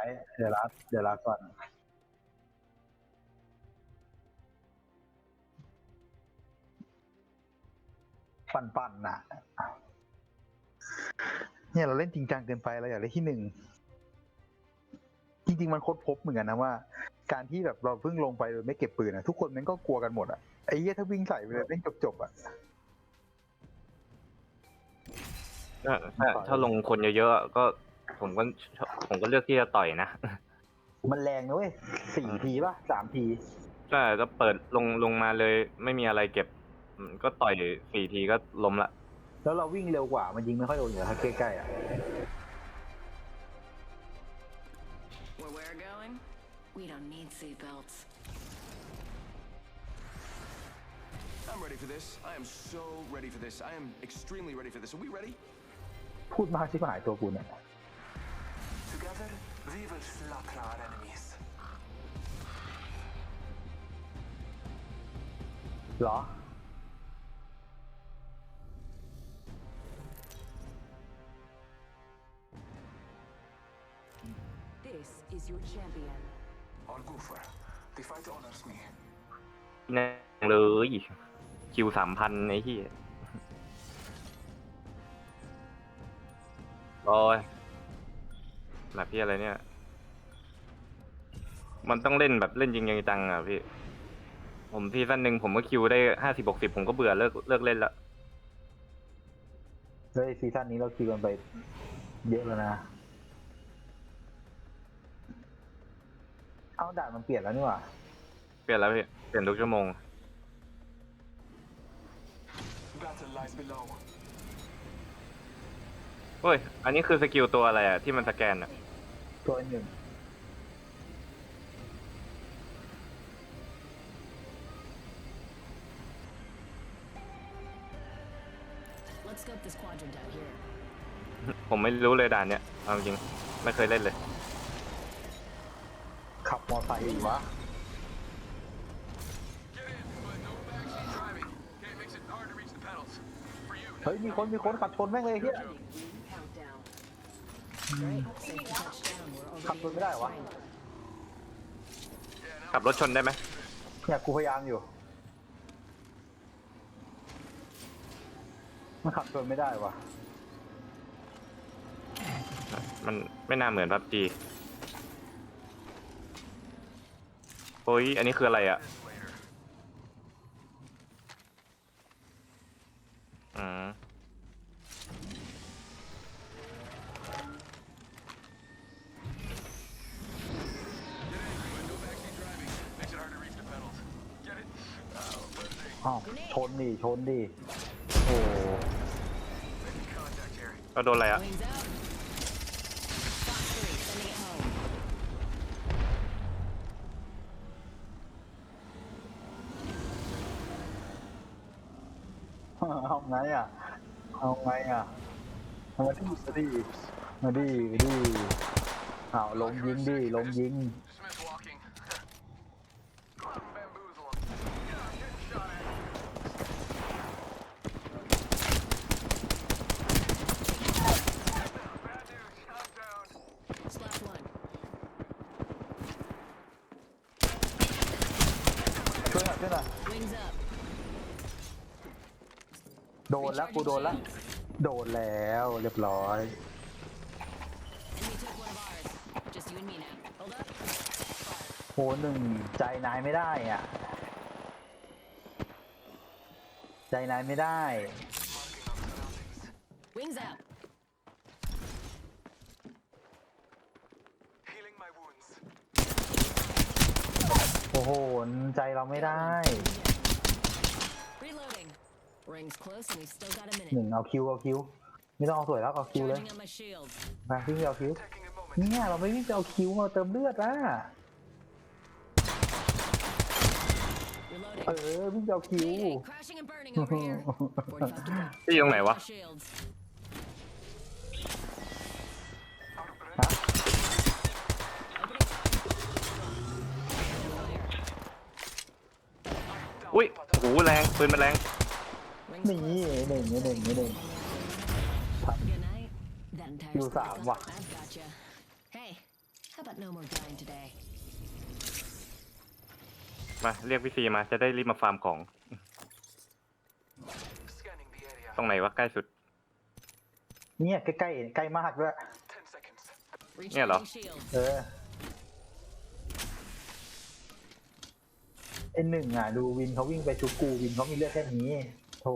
ายเดี๋ยวรับเดี๋ยวรับก่อนปั่นปั่นๆน่ะ เนี่ยเราเล่นจริงจังเกินไปเราอยากได้ที่หนึ่ง จริง ๆ มันค้นพบเหมือนกันนะว่า การที่แบบเราเพิ่งลงไปโดยไม่เก็บปืนอะทุกคนมันก็กลัวกันหมดอะไอ้เหี้ยถ้าวิ่งใส่ไปเลยเล่นจบๆอะ ถ้าถ้าถ้าลงคนเยอะๆอะก็ ผมก็ผมก็เลือกที่จะต่อยนะมันแรงนะเว้ยสี่ทีป่ะสามทีใช่ถ้าเปิดลงลงมาเลย ไม่มีอะไรเก็บอืมก็ต่อยสี่ทีก็ล้มละ แล้วเราวิ่งเร็วกว่ามันยิงไม่ค่อยโดนอยู่แล้วถ้าใกล้ๆอะ Where we're going, we don't need seatbelts. I'm ready for this. I am so ready for this. I am extremely ready for this. Are we ready? พูดมากชิบหายตัวกูเนี่ย Together, we will slaughter our enemies. เหรอ This is your champion. All go for it. The fight honors me. แน่เลยคิวสามพันไอ้ที่โอ้ย แบบพี่อะไรเนี่ย มันต้องเล่นแบบเล่นจริงจังๆอะพี่ ผมซีซั่นหนึ่งผมก็คิวได้ห้าสิบหกสิบผมก็เบื่อเลิกเลิกเล่นละเลยซีซั่นนี้เราคิวกันไปเยอะแล้วนะ เอาด่านมันเปลี่ยนแล้วนี่หว่า เปลี่ยนแล้วพี่เปลี่ยนทุกชั่วโมง Battle lies below. เฮ้ย อันนี้คือสกิลตัวอะไรอะที่มันสแกนอะ ตัวหนึ่ง Let's scope this quadrant out here. ผมไม่รู้เลยด่านเนี้ยเอาจริงไม่เคยเล่นเลย ขับมอไซค์อีกวะ Get in, but no backseat driving. Okay, it makes it hard to reach the pedals. For you. เฮ้ยมีคนมีคนขับชนแม่งเลยเฮีย ขับ already ชนไม่ได้เหรอวะขับรถชนได้ไหมเนี่ยกูพยายามอยู่ มันขับชนไม่ได้วะมันไม่น่าเหมือนพับจีโอ้ยอันนี้คืออะไรอะ อืม No backseat driving. Makes it hard to reach the pedals. Get it? Oh, but they อ้าว ชนดิชนดิ โอ้ making contact here. ก็โดนอะไรอะ Wings out. Fox 3, sending it home. เอาไงอะ เอาไงอะมาดิมาดิมาดิมาดิอ้าวลงยิงดิลงยิง Smith walking. Bamboozle him. Yeah, getting shot at. Bad news. I'm down. Splash 1. ช่วยหน่อยช่วยหน่อย Wings up. โด นแล้วกูโดนแล้ว โดนแล้วเรียบร้อย Enemy took one of ours. Just you and me now. Hold up. โหหนึ่งใจนายไม่ได้อะ ใจนายไม่ได้ Wings out. Healing my wounds. โอ้โห ใจเราไม่ได้ Reloading. Rings close and we still got a หนึ่ง minute. เอาคิวเอาคิวไม่ต้องเอาสวยแล้วเอาคิวเลย Charging on my shields. มาวิ่งไปเอาคิว Taking a moment. เนี่ยเราไม่วิ่งไปเอาคิวมาเติมเลือดอะ Reloading. เออวิ่งไปเอาคิว Mayday, crashing and burning over here. 45 to go. ที่ตรงไหนวะ My shields. Out of breath. ฮะอุ้ยโอ้โหแรงปืนมันแรง Rings นี่ close. หนึ่งนี่หนึ่งนี่หนึ่ง Good night. That entire You squad thought, goes, what? I've gotcha. Hey, how about No more dying today. มาเรียกพี่ซีมาจะได้รีบมาฟาร์มของ Scanning the area. ตรงไหนวะใกล้สุด เนี่ยใกล้ๆใกล้มากด้วย Ten seconds. Yeah, lo. Recharging shield. เออไอหนึ่งอะ ดูวินเขาวิ่งไปชุบกูวินเขามีเลือดแค่นี้ โธ่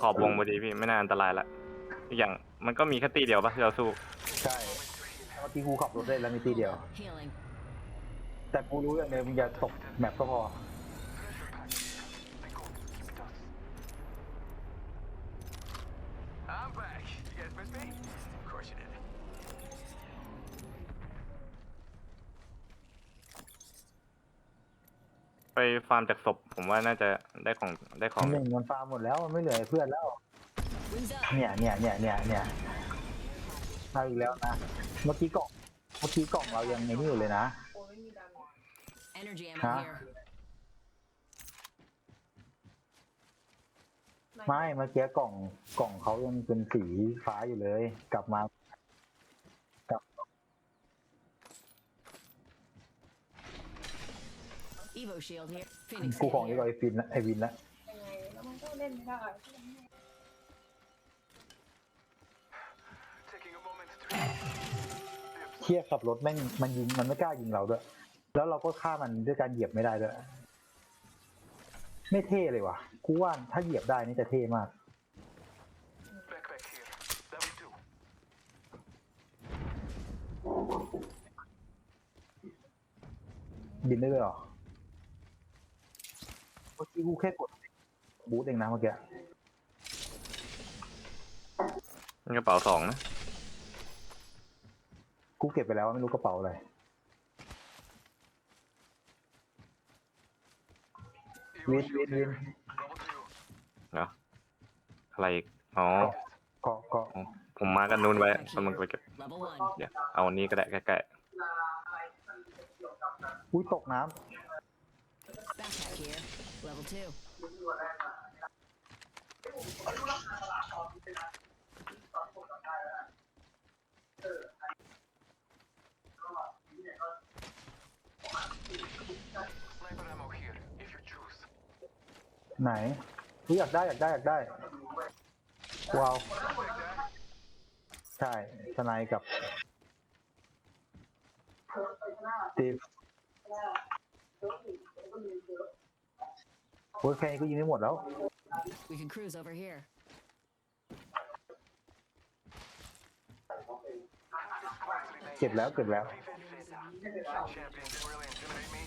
ขอบวงพอดีพี่ไม่น่าอันตรายละอีกอย่างมันก็มีแค่ตีเดียวปะที่เราสู้ใช่เมื่อกี้กูขับรถได้แล้วมีตีเดียว Healing. แต่กูรู้อย่างเดียวมึงอย่าตกแมปก็พอ I'm back. You guys miss me? Of course you did. ไปฟาร์มจากศพผมว่าน่าจะได้ของได้ของหนึ่งมันฟาร์มหมดแล้วมันไม่เหลือเพื่อนแล้ว Wings up. เนี่ยเนี่ยเนี่ยเนี่ยเนี่ยเอาอีกแล้วนะ เมื่อกี้กล่อง เมื่อกี้กล่องเรายังในนี่อยู่เลยนะ Energy ammo Huh? here. ไม่เมื่อกี้กล่องกล่องเขายังเป็นสีฟ้าอยู่เลย กลับมา Evo shield here. Phoenix กู State ของอีก here. ไอฟินนะไอวินละยังไงแล้วมันก็เล่นไม่ได้ Taking a moment to เทียขับรถแม่งมันยิงมันไม่กล้ายิงเราด้วย แล้วเราก็ฆ่ามันด้วยการเหยียบไม่ได้ด้วย ไม่เท่เลยว่ะกูว่าถ้าเหยียบได้นี่จะเท่มาก backpack here. That will do. บินได้ด้วยเหรอเมื่อกี้กูแค่กดบูทเองนะเมื่อกี้กระเป๋าสองนะกูเก็บไปแล้วไม่รู้กระเป๋าอะไร Evo Win, shield win, here. win. Level two. เหรออะไรอีกอ๋อเกาะเกาะผมมากันนู้นไว้กำลังไปเก็บ Level one. เดี๋ยวเอาอันนี้ก็ได้ใกล้อุ้ยตกน้ Backpack here. Level two. สไนเปอร์ ammo here, if you choose. ำไหนอุ๊ยอยากได้อยากได้อยากได้ว้าวใช่สไนด์กับตีฟ โอ้ยแค่นี้ก็ยิงไม่หมดแล้ว We can cruise over here. เก็บแล้วเก็บแล้ว Champion didn't really intimidate me.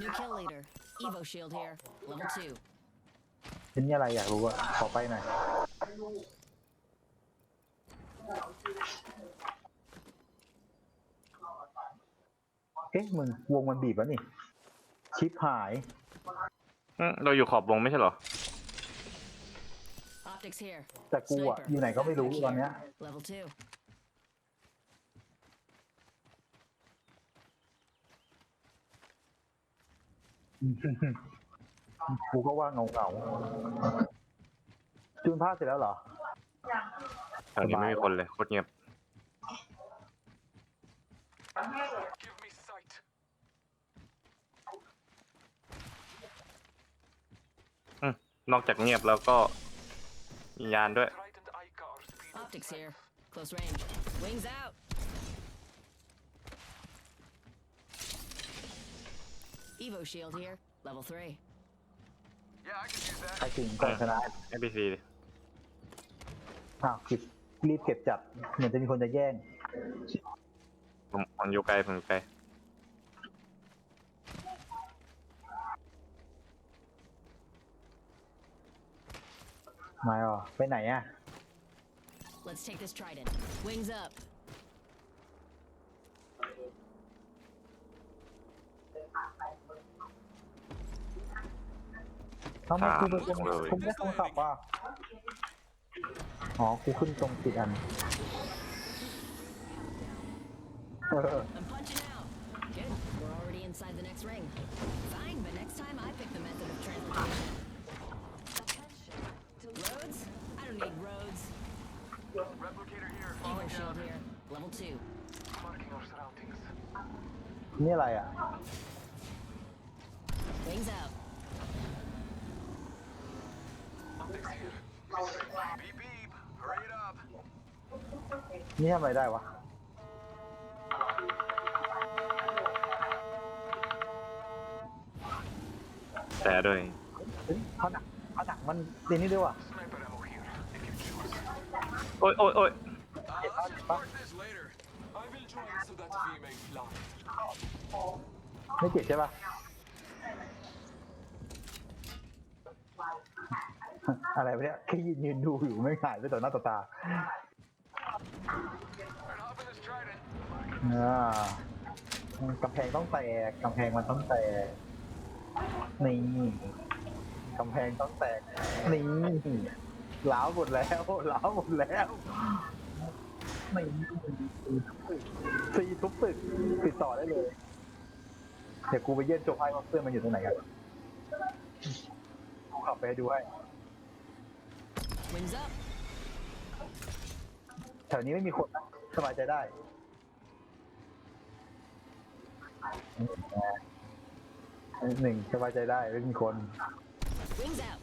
New kill leader. Evo shield here. Level two. เป็นนี่อะไรอยากรู้อะขอไปหน่อย เอ๊ะมึงวงมันบีบแล้วนี่ ชิปหายๆ อืมเราอยู่ขอบวงไม่ใช่เหรอ Optics here. แต่กูอะ Sniper. อยู่ไหนก็ไม่รู้ Backpack ตอนเนี้ย here. Level two. กูก็ว่าเงาเงาๆจูนผ้าเสร็จแล้วเหรอ แถวนี้ไม่มีคนเลยโคตรเงียบ นอกจากเงียบแล้วก็มียานด้วย Trident Icar speed. Optics here. Close range. Wings out. Evo shield here. Level three. Yeah, I can use ใคร that. ถึงก่อนชนะ NPC อ้าวคิดรีบเก็บจัดเหมือนจะมีคนจะแย่งผมผมอยู่ไกลผมอยู่ไกล มาอะไปไหนอะ Let's take this trident. Wings up. ทำไมกูเป็นคนสามเลย กูไม่ได้โทรศัพท์อะ อ๋อ กูขึ้นตรงติดอัน เออ I'm punching out. Good. We're already inside the next ring. Fine, but next time I pick the method of transportation. Roads? I don't need roads. Replicator here. Evo Falling shield down. here. two. Marking our surroundings. นี่อะไรอะ Wings out. Optics here. Beep beep. Hurry it up. นี่ทำอะไรได้วะ แต่ด้วย เฮ้ยผนังผนังมันเป็นนี่ด้วยว่ะ Sniper ammo here, if you choose. โอ้ยโอ้ยโอ้ย Uh, let's report this later. I will join so that we may fly. ไม่เจ็บใช่ปะอะไรวะเนี่ยแค่ยืนยืนดูอยู่ไม่หายไปต่อหน้าต่อตาอ่ากำแพงต้องแตกกำแพงมันต้องแตก นี่กำแพงต้องแตก นี่ล้าวหมดแล้วล้าวหมดแล้วนี่ซีทุบตึกติดต่อได้เลย เดี๋ยวกูไปเยี่ยมโจกให้ว่าเพื่อนมันอยู่ตรงไหนกันกูขับไปให้ดูให้ Wings up. แถวนี้ไม่มีคนนะสบายใจได้หนึ่งสบายใจได้ไม่มีคน Wings out.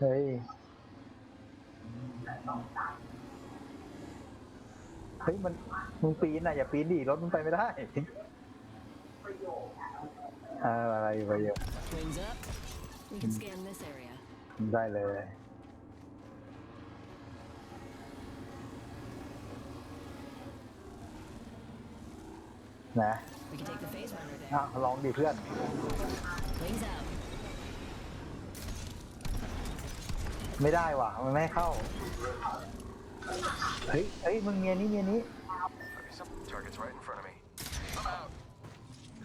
เฮ้ย เฮ้ย มัน มึงปีนนะอย่าปีนดิ รถมึงไปไม่ได้ อ่าอะไรไปเยอะ Wings up. We can scan this area. ได้เลย นะ We can take the phase runner there. อะลองดิเพื่อน Wings out. ไม่ได้ว่ะ มันไม่ให้เข้า เฮ้ยเฮ้ยมึงเมียนี้เมียนี้ Okay, some target's right in front of me.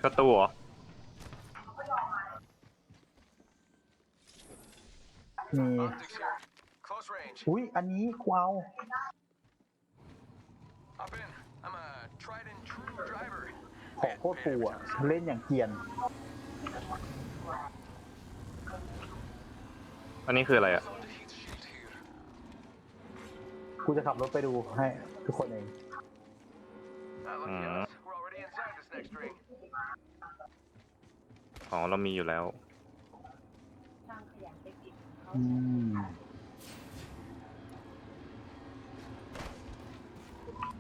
I'm out. ก็ตัวเหรอมี Optics here. Close range. อุ้ย อันนี้กูเอา Hop in. I'm a tried and true driver. ของโคตรปูอะ เล่นอย่างเกรียน อันนี้คืออะไรอะ Found a heat shield here. กูจะขับรถไปดูให้ทุกคนเอง Ah, lucky Mm. us. We're already inside this next ring. อ๋อเรามีอยู่แล้ว สร้างขยะไปกินเขาอืม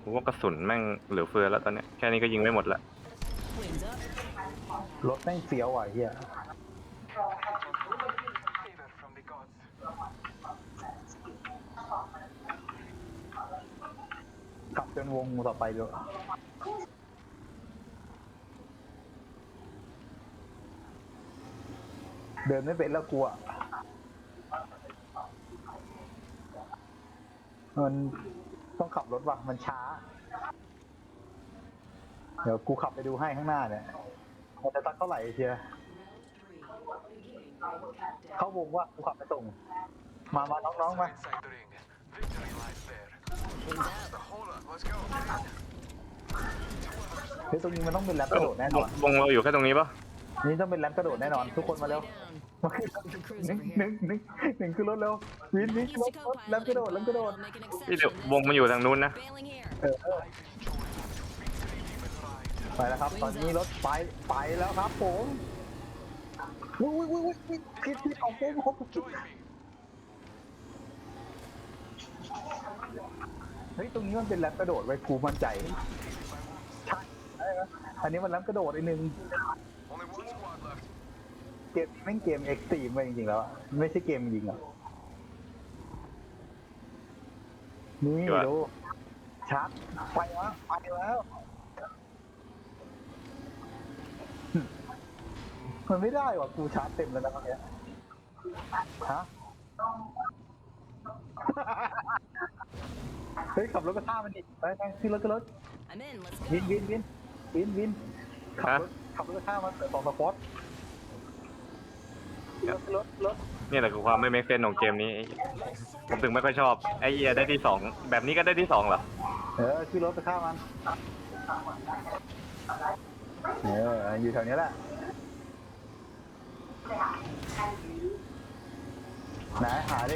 ผมว่ากระสุนแม่งเหลือเฟือแล้วตอนเนี้ยแค่นี้ก็ยิงไม่หมดละ Wings up. รถแม่งเฟี้ยวอะเฮีย Favor from the gods. ขับจนวงต่อไปเลย เดินไม่เป็นแล้วกลัว มันต้องขับรถว่ะ มันช้า เดี๋ยวกูขับไปดูให้ข้างหน้าเนี่ยมันจะตักเท่าไหร่เชียเข้าวงว่ากูขับไปส่ง มามาน้องๆมา เฮ้ยตรงนี้มันต้องเป็นแรมกระโดดแน่นอนวงเราอยู่แค่ตรงนี้ปะ นี่ต้องเป็นแรมกระโดดแน่นอน ทุกคนมาเร็ว Down. มาขึ้นรถหนึ่งหนึ่งหนึ่งหนึ่งขึ้นรถเร็ววินวิน He's ร the ถรถ co-pilot แรมกระโดด and แรมกระโดด I'll make an พี่เดี๋ยว exception. วงมันอยู่ทางนู้นนะ Bailing here. เออเออ I will join you to victory even ride. ไปแล้วครับ ตอนนี้รถไปไปแล้วครับผมอุ้ยอุ้ยอุ้ยอุ้ยผิดผิดของผมของผม Join me. เฮ้ยตรงนี้มันเป็นแรมกระโดดไว้กูมั่นใจใช่อันนี้มันแรมกระโดดไอ้หนึ่ง Only one squad left. เกมแม่งเกมเอ็กซ์ตรีมไปจริงๆแล้วอะไม่ใช่เกมยิงอะ นี่อยู่อะดู ชัดไปแล้ว ไปแล้ว มันไม่ได้ว่ะกูชาร์จเต็มแล้วนะตอนเนี้ยฮะ เฮ้ยขับรถกระท่ามันดิไปไปขึ้นรถขึ้นรถ I'm in. Let's วิน go. วินวิน วินวินขับฮะ รถขับรถกระท่ามันเปิดสองสปอร์ตรถรถรถเนี่ยแหละคือความไม่เมคเซนของเกมนี้ผมถึงไม่ค่อยชอบไอเอียได้ที่สองแบบนี้ก็ได้ที่สองเหรอเออขึ้นรถกระท่ามันเอออยู่แถวนี้แหละไหนหาดิ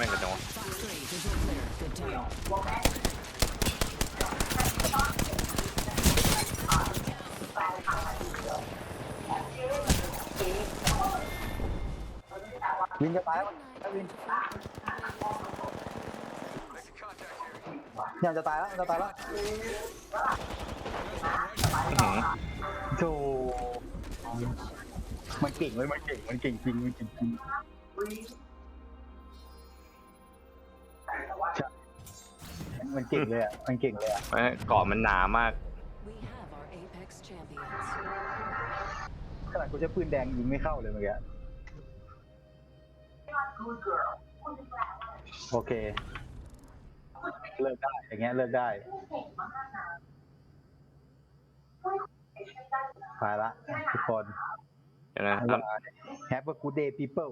ม่งกันจังวะ Fox 3, visual clear. Good turn. วินจะตายแล้ววินเนี่ยจะตายแล้วจะตายแล้วอื้อหือโธ่มันเก่งเว้ยมันเก่งมันเก่งจริงมันเก่งจริงใช่ มันเก่งเลยอะ มันเก่งเลยอะแม่งเกาะมันหนามาก We have our Apex champions. ขนาดกูจะปืนแดงยิงไม่เข้าเลยเมื่อกี้ โอเค เลิกได้ อย่างเงี้ยเลิกได้ไปละทุกคน เดี๋ยวนะครับ Have a good day people